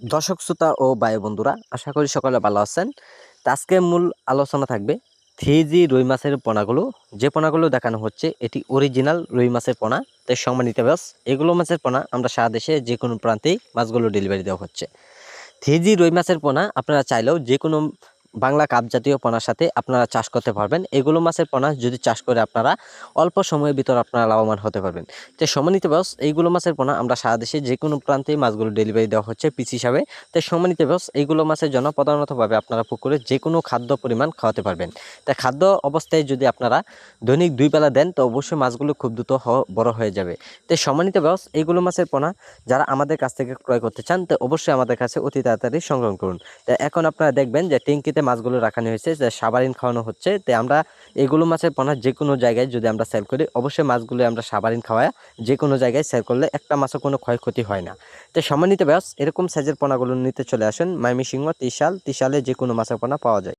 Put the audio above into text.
দর্শক, শ্রোতা ও বায়ু বন্ধুরা আশা করি সকলে ভালো আছেন। আজকে মূল আলোচনা থাকবে থ্রি জি রুই মাছের পোনাগুলো। যে পোনাগুলো দেখানো হচ্ছে, এটি অরিজিনাল রুই মাছের পোনা। তাই সম্মানিত ব্যাস এগুলো মাছের পোনা আমরা সারা দেশে যে কোনো প্রান্তেই মাছগুলো ডেলিভারি দেওয়া হচ্ছে। থ্রি জি রুই মাছের পোনা আপনারা চাইলেও যে কোনো বাংলা কাপ জাতীয় পোনার সাথে আপনারা চাষ করতে পারবেন। এগুলো মাছের পোনা যদি চাষ করে আপনারা অল্প সময়ের ভিতর আপনারা লাভবান হতে পারবেন। তো সম্মানিত বস এইগুলো মাছের পোনা আমরা সারা দেশে যে কোনো প্রান্তেই মাছগুলো ডেলিভারি দেওয়া হচ্ছে পিস হিসাবে। তাই সম্মানিত বস এইগুলো মাছের জন্য প্রধানতভাবে আপনারা পুকুরে যে কোনো খাদ্য পরিমাণ খাওয়াতে পারবেন। তাই খাদ্য অবস্থায় যদি আপনারা দৈনিক দুই বেলা দেন, তো অবশ্যই মাছগুলো খুব দ্রুত বড় হয়ে যাবে। তাই সম্মানিত বস এইগুলো মাছের পোনা যারা আমাদের কাছ থেকে ক্রয় করতে চান, তো অবশ্যই আমাদের কাছে অতি তাড়াতাড়ি সংগ্রহ করুন। তো এখন আপনারা দেখবেন যে ট্যাঙ্কিতে মাছগুলো রাখানো হয়েছে, যে সাবারিন খাওয়ানো হচ্ছে। তো আমরা এগুলো মাছের পোনা যে কোনো জায়গায় যদি আমরা সেল করি, অবশ্যই মাছগুলো আমরা সাবারিন খাওয়ায় যে কোনো জায়গায় সেল করলে একটা মাছও কোনো ক্ষয়ক্ষতি হয় না। তো সম্মানিত ব্যাস এরকম সাইজের পোনাগুলো নিতে চলে আসেন মাইমিসিংহ ত্রিশাল ত্রিশালে যে কোনো মাছের পোনা পাওয়া যায়।